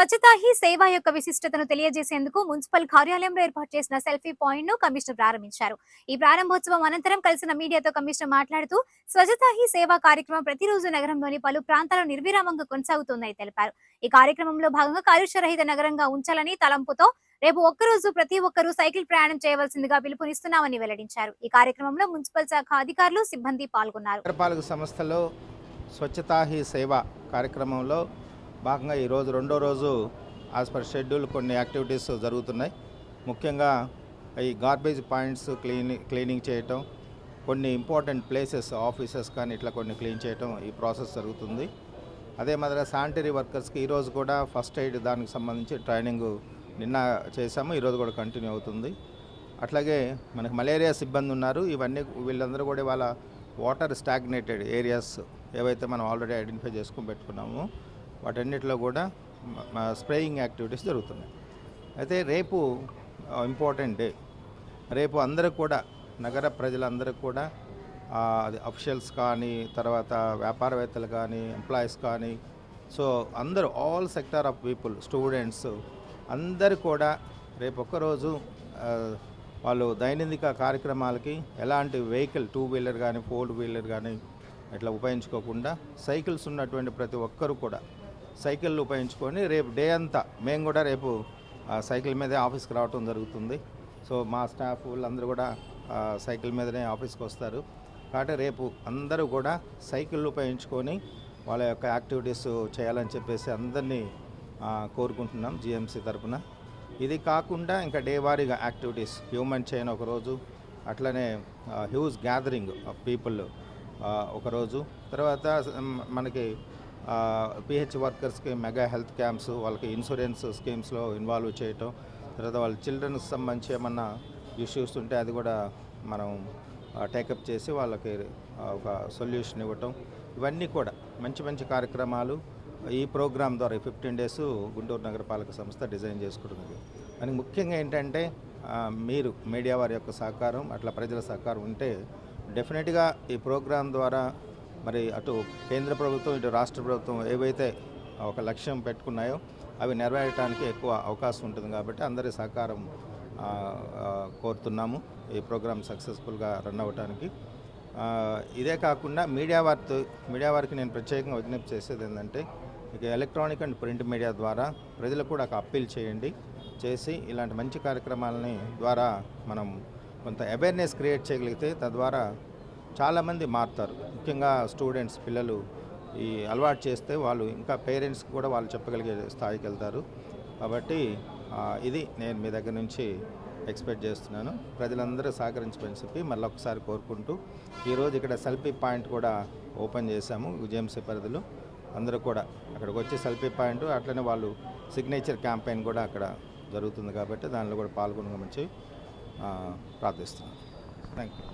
స్వచ్ఛతా he సేవ యొక్క విశిష్టతను తెలియజేసేందుకు మున్సిపల్ కార్యాలయంలో ఏర్పాటు చేసిన సెల్ఫీ పాయింట్ను కమిషనర్ ప్రారంభించారు. ఈ ప్రారంభోత్సవం అనంతరం కలిసిన మీడియాతో కమిషనర్ మాట్లాడుతూ స్వచ్ఛతా హీ సేవ కార్యక్రమం ప్రతిరోజు నగరంలోని పలు ప్రాంతాల్లో నిర్విరామంగా కొనసాగుతుందని తెలిపారు. ఈ కార్యక్రమంలో భాగంగా కాలుష్య రహిత నగరంగా ఉంచాలని తలంపుతో రేపు ఒక్కరోజు ప్రతి ఒక్కరూ సైకిల్ ప్రయాణం చేయవలసిందిగా పిలుపునిస్తున్నామని వెల్లడించారు. ఈ కార్యక్రమంలో మున్సిపల్ శాఖ అధికారులు సిబ్బంది పాల్గొన్నారు. నగరపాలక సంస్థలో స్వచ్ఛతా హీ సేవ కార్యక్రమంలో భాగంగా ఈరోజు రెండో రోజు యాజ్ పర్ షెడ్యూల్ కొన్ని యాక్టివిటీస్ జరుగుతున్నాయి. ముఖ్యంగా ఈ గార్బేజ్ పాయింట్స్ క్లీని క్లీనింగ్ చేయటం కొన్ని ఇంపార్టెంట్ ప్లేసెస్ ఆఫీసెస్ కానీ ఇట్లా కొన్ని క్లీన్ చేయటం ఈ ప్రాసెస్ జరుగుతుంది. అదే మాదిరిగా శానిటరీ వర్కర్స్కి ఈరోజు కూడా ఫస్ట్ ఎయిడ్ దానికి సంబంధించి ట్రైనింగ్ నిన్న చేశాము ఈరోజు కూడా కంటిన్యూ అవుతుంది. అట్లాగే మనకు మలేరియా సిబ్బంది ఉన్నారు ఇవన్నీ వీళ్ళందరూ కూడా వాళ్ళ వాటర్ స్టాగ్నేటెడ్ ఏరియాస్ ఏవైతే మనం ఆల్రెడీ ఐడెంటిఫై చేసుకుని పెట్టుకున్నామో వాటన్నిటిలో కూడా స్ప్రేయింగ్ యాక్టివిటీస్ జరుగుతున్నాయి. అయితే రేపు ఇంపార్టెంట్ డే రేపు అందరూ కూడా నగర ప్రజలందరూ కూడా అది అఫిషియల్స్ కానీ తర్వాత వ్యాపారవేత్తలు కానీ ఎంప్లాయీస్ కానీ సో అందరూ all sector of people students అందరు కూడా రేపు ఒక్కరోజు వాళ్ళు దైనందిక కార్యక్రమాలకి ఎలాంటి వెహికల్ టూ వీలర్ కానీ ఫోర్ వీలర్ కానీ ఇట్లా ఉపయోగించుకోకుండా సైకిల్స్ ఉన్నటువంటి ప్రతి ఒక్కరు కూడా సైకిళ్ళు ఉపయోగించుకొని రేపు డే అంతా మేము కూడా రేపు సైకిల్ మీదే ఆఫీస్కి రావటం జరుగుతుంది. సో మా స్టాఫ్ వాళ్ళందరూ కూడా సైకిల్ మీదనే ఆఫీస్కి వస్తారు. కాబట్టి రేపు అందరూ కూడా సైకిళ్ళు ఉపయోగించుకొని వాళ్ళ యొక్క యాక్టివిటీస్ చేయాలని చెప్పేసి అందరినీ కోరుకుంటున్నాం జిఎంసీ తరఫున ఇది కాకుండా ఇంకా డే వారీగా యాక్టివిటీస్ హ్యూమన్ చైన్ ఒకరోజు అట్లనే హ్యూజ్ గ్యాదరింగ్ ఆఫ్ పీపుల్ ఒకరోజు తర్వాత మనకి పిహెచ్ వర్కర్స్కి మెగా హెల్త్ క్యాంప్స్ వాళ్ళకి ఇన్సూరెన్స్ స్కీమ్స్లో ఇన్వాల్వ్ చేయటం తర్వాత వాళ్ళ చిల్డ్రన్కి సంబంధించి ఏమన్నా ఇష్యూస్ ఉంటే అది కూడా మనం టేకప్ చేసి వాళ్ళకి ఒక సొల్యూషన్ ఇవ్వటం. ఇవన్నీ కూడా మంచి మంచి కార్యక్రమాలు. ఈ ప్రోగ్రాం ద్వారా ఫిఫ్టీన్ డేస్ గుంటూరు నగరపాలక సంస్థ డిజైన్ చేసుకుంటుంది. దానికి ముఖ్యంగా ఏంటంటే మీరు మీడియా వారి యొక్క సహకారం అట్లా ప్రజల సహకారం ఉంటే డెఫినెట్గా ఈ ప్రోగ్రాం ద్వారా మరి అటు కేంద్ర ప్రభుత్వం ఇటు రాష్ట్ర ప్రభుత్వం ఏవైతే ఒక లక్ష్యం పెట్టుకున్నాయో అవి నెరవేరడానికి ఎక్కువ అవకాశం ఉంటుంది కాబట్టి అందరి సహకారం కోరుతున్నాము ఈ ప్రోగ్రామ్ సక్సెస్ఫుల్గా రన్ అవ్వడానికి ఇదే కాకుండా మీడియా వారితో మీడియా వారికి నేను ప్రత్యేకంగా విజ్ఞప్తి చేసేది ఏంటంటే ఇక ఎలక్ట్రానిక్ అండ్ ప్రింట్ మీడియా ద్వారా ప్రజలకు కూడా ఒక అప్పీల్ చేయండి చేసి ఇలాంటి మంచి కార్యక్రమాలని ద్వారా మనం కొంత అవేర్నెస్ క్రియేట్ చేయగలిగితే తద్వారా చాలామంది మారుతారు. ముఖ్యంగా స్టూడెంట్స్ పిల్లలు ఈ అలవాటు చేస్తే వాళ్ళు ఇంకా పేరెంట్స్కి కూడా వాళ్ళు చెప్పగలిగే స్థాయికి వెళ్తారు. కాబట్టి ఇది నేను మీ దగ్గర నుంచి ఎక్స్పెక్ట్ చేస్తున్నాను. ప్రజలందరూ సహకరించమని చెప్పి మళ్ళీ ఒకసారి కోరుకుంటూ ఈరోజు ఇక్కడ సెల్ఫీ పాయింట్ కూడా ఓపెన్ చేశాము విజయంసీ పరిధిలో అందరూ కూడా అక్కడికి వచ్చి సెల్ఫీ పాయింట్ అట్లనే వాళ్ళు సిగ్నేచర్ క్యాంపెయిన్ కూడా అక్కడ జరుగుతుంది కాబట్టి దానిలో కూడా పాల్గొనమని చెప్పి, ప్రార్థిస్తున్నాను. Thank you